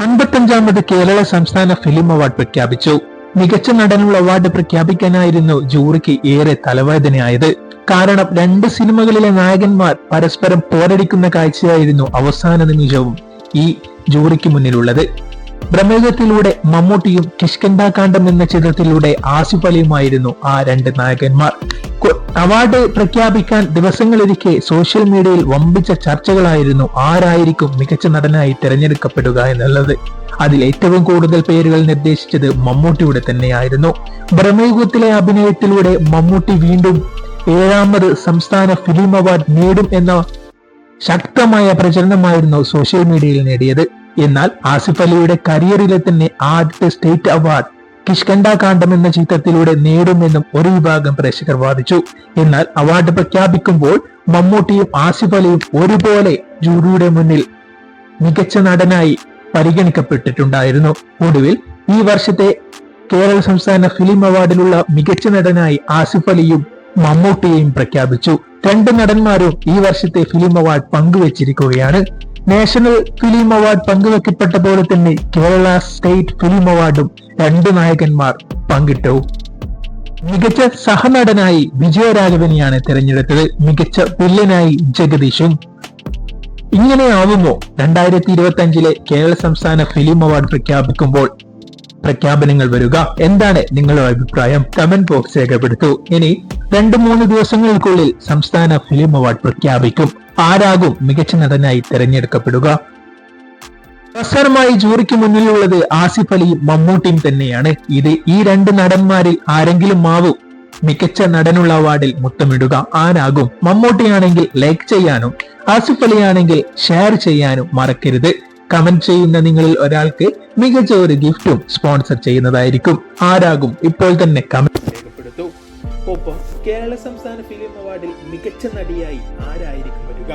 അൻപത്തഞ്ചാമത് കേരള സംസ്ഥാന film award പ്രഖ്യാപിച്ചു. മികച്ച നടനുള്ള അവാർഡ് പ്രഖ്യാപിക്കാനായിരുന്നു ജൂറിക്ക് ഏറെ തലവേദനയായത്. കാരണം രണ്ട് സിനിമകളിലെ നായകന്മാർ പരസ്പരം പോരടിക്കുന്ന കാഴ്ചയായിരുന്നു അവസാന നിമിഷവും ഈ ജൂറിക്ക് മുന്നിലുള്ളത്. ബ്രഹ്മയുഗത്തിലൂടെ മമ്മൂട്ടിയും കിഷ്കണ്ടാകാന്ഡം എന്ന ചിത്രത്തിലൂടെ ആസിഫ് അലിയുമായിരുന്നു ആ രണ്ട് നായകന്മാർ. അവാർഡ് പ്രഖ്യാപിക്കാൻ ദിവസങ്ങളിരിക്കെ സോഷ്യൽ മീഡിയയിൽ വമ്പിച്ച ചർച്ചകളായിരുന്നു ആരായിരിക്കും മികച്ച നടനായി തിരഞ്ഞെടുക്കപ്പെടുക എന്നുള്ളത്. അതിൽ ഏറ്റവും കൂടുതൽ പേരുകൾ നിർദ്ദേശിച്ചത് മമ്മൂട്ടിയുടെ തന്നെയായിരുന്നു. ബ്രഹ്മയുഗത്തിലെ അഭിനയത്തിലൂടെ മമ്മൂട്ടി വീണ്ടും ഏഴാമത് സംസ്ഥാന ഫിലിം അവാർഡ് നേടും എന്ന ശക്തമായ പ്രചരണമായിരുന്നു സോഷ്യൽ മീഡിയയിൽ നേടിയത്. എന്നാൽ ആസിഫ് അലിയുടെ കരിയറിലെ തന്നെ ആദ്യത്തെ സ്റ്റേറ്റ് അവാർഡ് കിഷ്കണ്ട കാണ്ഡം എന്ന ചിത്രത്തിലൂടെ നേടുമെന്നും ഒരു വിഭാഗം പ്രേക്ഷകർ വാദിച്ചു. എന്നാൽ അവാർഡ് പ്രഖ്യാപിക്കുമ്പോൾ മമ്മൂട്ടിയും ആസിഫ് അലിയും ഒരുപോലെ ജൂറിയുടെ മുന്നിൽ മികച്ച നടനായി പരിഗണിക്കപ്പെട്ടിട്ടുണ്ടായിരുന്നു. ഒടുവിൽ ഈ വർഷത്തെ കേരള സംസ്ഥാന ഫിലിം അവാർഡിലുള്ള മികച്ച നടനായി ആസിഫ് അലിയും മമ്മൂട്ടിയെയും പ്രഖ്യാപിച്ചു. രണ്ട് നടന്മാരും ഈ വർഷത്തെ ഫിലിം അവാർഡ് പങ്കുവച്ചിരിക്കുകയാണ്. നാഷണൽ ഫിലിം അവാർഡ് പങ്കുവെക്കപ്പെട്ട പോലെ തന്നെ കേരള സ്റ്റേറ്റ് ഫിലിം അവാർഡും രണ്ട് നായകന്മാർ പങ്കിട്ടു. മികച്ച സഹനടനായി വിജയരാഘവനെയാണ് തിരഞ്ഞെടുത്തത്. മികച്ച വില്ലനായി ജഗദീഷും. ഇങ്ങനെയാവുമോ രണ്ടായിരത്തി ഇരുപത്തി അഞ്ചിലെ കേരള സംസ്ഥാന ഫിലിം അവാർഡ് പ്രഖ്യാപിക്കുമ്പോൾ. പ്രഖ്യാപനങ്ങൾ വരിക. എന്താണ് നിങ്ങളുടെ അഭിപ്രായം? കമന്റ് ബോക്സ് രേഖപ്പെടുത്തൂ. ഇനി രണ്ടു മൂന്ന് ദിവസങ്ങൾക്കുള്ളിൽ സംസ്ഥാന ഫിലിം അവാർഡ് പ്രഖ്യാപിക്കും. ആരാകും മികച്ച നടനായി തെരഞ്ഞെടുക്കപ്പെടുക. അവസരമായി ജൂറിക്ക് മുന്നിലുള്ളത് ആസിഫ് അലിയും മമ്മൂട്ടിയും തന്നെയാണ്. ഇത് ഈ രണ്ട് നടന്മാരിൽ ആരെങ്കിലും ആവും മികച്ച നടനുള്ള അവാർഡിൽ മുത്തമിടുക ആരാകും? മമ്മൂട്ടിയാണെങ്കിൽ ലൈക്ക് ചെയ്യാനും ആസിഫ് അലിയാണെങ്കിൽ ഷെയർ ചെയ്യാനും മറക്കരുത്. കമന്റ് ചെയ്യുന്ന നിങ്ങളിൽ ഒരാൾക്ക് മികച്ച ഒരു ഗിഫ്റ്റും സ്പോൺസർ ചെയ്യുന്നതായിരിക്കും. ആരാകും? ഇപ്പോൾ തന്നെ കമന്റ് രേഖപ്പെടുത്തൂ. കേരള സംസ്ഥാന ഫിലിം അവാർഡിൽ മികച്ച നടിയായി ആരായിരിക്കും വരിക?